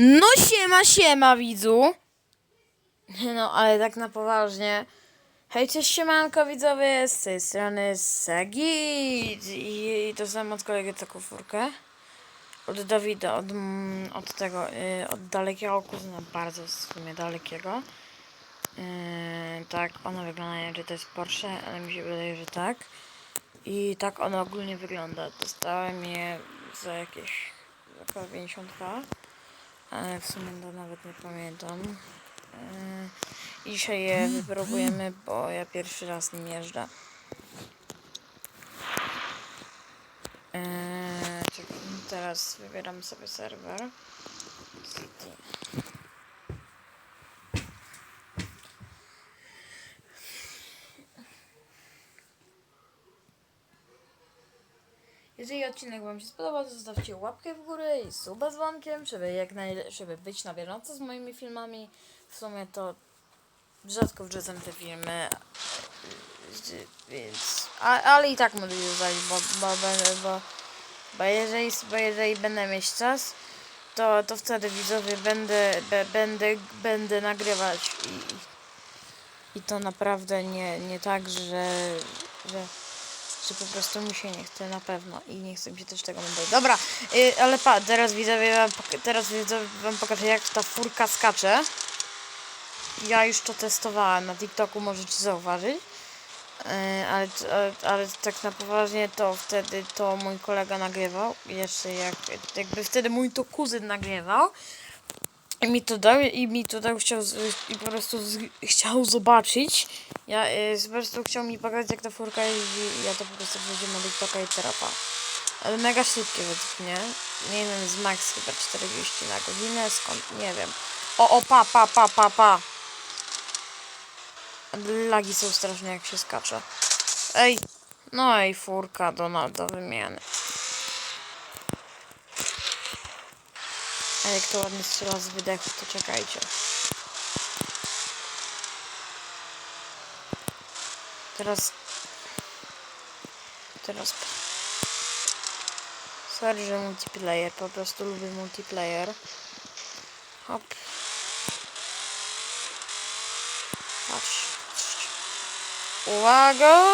No siema, siema widzu. No, ale tak na poważnie. Hej, cześć siemanko widzowie, z tej strony Sagi i, i to samo od kolegi taką furkę. Od Dawida, od, mm, od tego, y, od dalekiego kuzyna, bardzo w sumie dalekiego. Yy, tak, ona wygląda, nie wiem czy to jest Porsche, ale mi się wydaje, że tak. I tak ona ogólnie wygląda. Dostałem je za jakieś około 52 ale w sumie to nawet nie pamiętam. Yy, Dzisiaj je wypróbujemy, bo ja pierwszy raz nim jeżdżę. Czekaj, teraz wybieram sobie serwer. City. Jeżeli odcinek Wam się spodobał, to zostawcie łapkę w górę i suba z dzwonkiem, żeby, jak najle- żeby być na bieżąco z moimi filmami. W sumie to rzadko wrzucam te filmy, więc... A, ale i tak mogę bo, bo, bo, bo, bo, jeżeli, bo jeżeli będę mieć czas, to, to wtedy widzowie będę, be, będę, będę nagrywać i, i to naprawdę nie, nie tak, że, że że po prostu mi się nie chce na pewno i nie chcę mi się też tego oglądać. Dobra, y, ale pa, teraz widzowie wam, teraz widzowie wam pokażę jak ta furka skacze. Ja już to testowałem na TikToku, możecie zauważyć. Y, ale, ale, ale tak na poważnie to wtedy to mój kolega nagrywał. Jeszcze jak, jakby wtedy mój to kuzyn nagrywał. I mi to dał i mi to dał chciał z, i po prostu z, chciał zobaczyć. Ja y, po prostu chciał mi pokazać jak ta furka jeździ i ja to po prostu wziąłem na TikToka i terapa. Ale mega szybkie według mnie. Nie wiem, z max chyba 40 na godzinę, skąd nie wiem. O, o, pa, pa, pa, pa, pa. Lagi są straszne jak się skacze. Ej, no ej, furka do, na, do wymiany. A jak to ładnie strzela z wydechu, to czekajcie. Teraz... Teraz... Sorry, że multiplayer, po prostu lubię multiplayer. Hop. Patrz. Uwaga!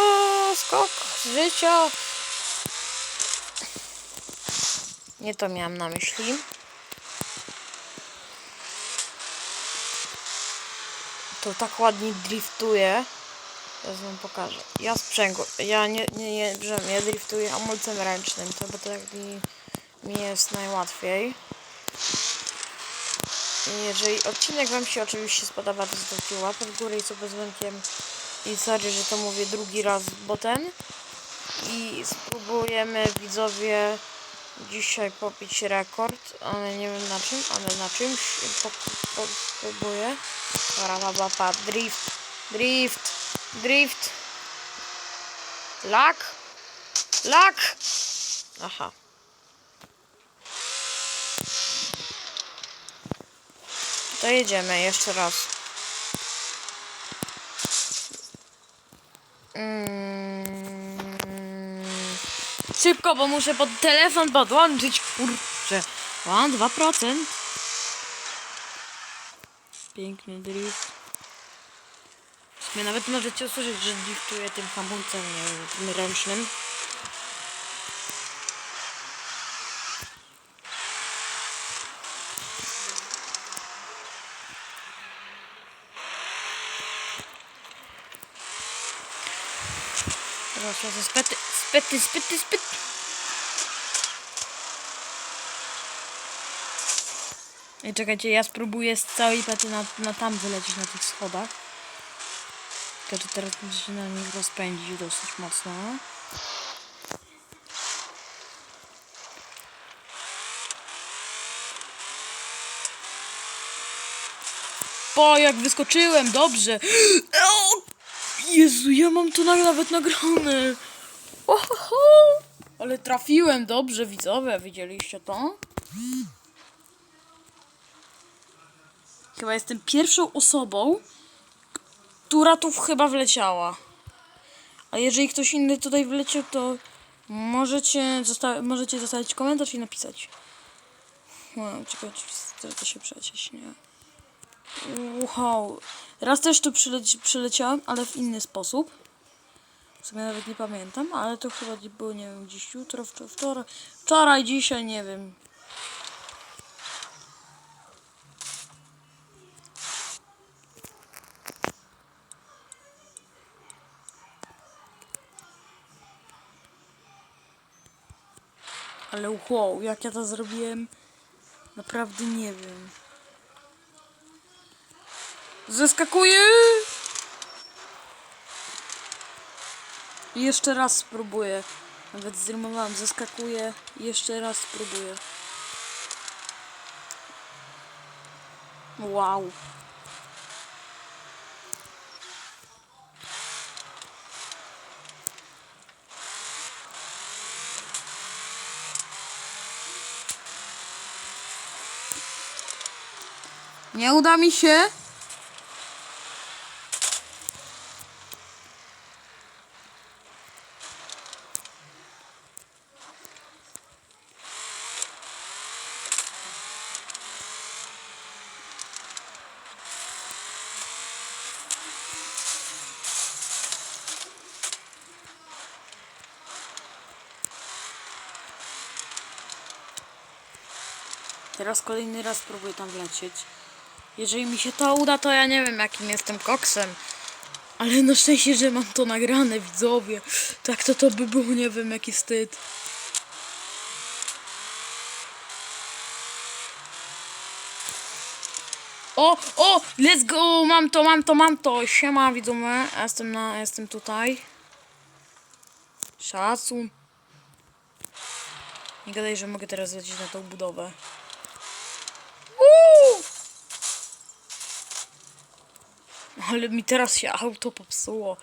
Skok życia! Nie to miałam na myśli. To tak ładnie driftuje. Teraz wam pokażę. Ja sprzęgło. Ja nie, nie, że ja driftuję hamulcem ręcznym, to bo tak mi, mi jest najłatwiej. Jeżeli odcinek wam się oczywiście spodoba, to zostawcie łapę w górę i sobie z dzwonkiem. I sorry, że to mówię drugi raz, bo ten. I spróbujemy widzowie dzisiaj popić rekord, ale nie wiem na czym, ale na czymś po, po, spróbuję. Dobra, pa, pa, pa, drift, drift, drift. Lak, lak. Aha. To jedziemy jeszcze raz. Mm. Szybko, bo muszę pod telefon podłączyć. Kurczę. Mam 2%. Piękny drift. W sumie nawet możecie usłyszeć, że driftuję tym hamulcem, nie ręcznym. Proszę, to spety, spety, spety, spety. Ej, czekajcie, ja spróbuję z całej pety na, na tam wylecieć na tych schodach. Tylko, teraz muszę się na nich rozpędzić dosyć mocno. Po, jak wyskoczyłem, dobrze. O, Jezu, ja mam to na- nawet nagrane. Ohoho. Ale trafiłem dobrze, widzowie, widzieliście to? Chyba jestem pierwszą osobą, która tu chyba wleciała. A jeżeli ktoś inny tutaj wleciał, to możecie, zosta- możecie zostawić komentarz i napisać. No, czekajcie, stracę się przecież, nie? Wow. Raz też tu przyleci, przyleciałem, ale w inny sposób. W sumie nawet nie pamiętam, ale to chyba było, nie wiem, dziś, jutro, wczoraj, wczoraj dzisiaj, nie wiem. Ale wow, jak ja to zrobiłem, naprawdę nie wiem. Zeskakuję! Jeszcze raz spróbuję. Nawet zrymowałem, zeskakuję i jeszcze raz spróbuję. Wow. Nie uda mi się. Teraz kolejny raz spróbuję tam wlecieć. Jeżeli mi się to uda, to ja nie wiem jakim jestem koksem. Ale na szczęście, że mam to nagrane, widzowie. Tak to to by było, nie wiem jaki wstyd. O, o, let's go, mam to, mam to, mam to. Siema, widzowie, jestem na, jestem tutaj. Szacun. Nie gadaj, że mogę teraz lecieć na tą budowę. Ale mi teraz się auto popsuło.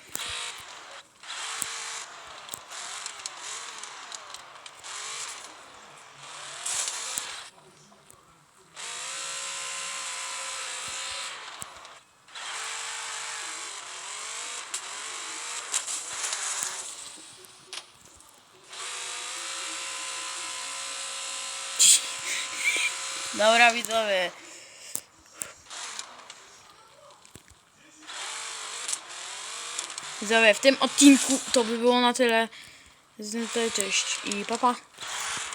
Dobra, widzowie. Widzowie, w tym odcinku to by było na tyle. Cześć i papa. Pa.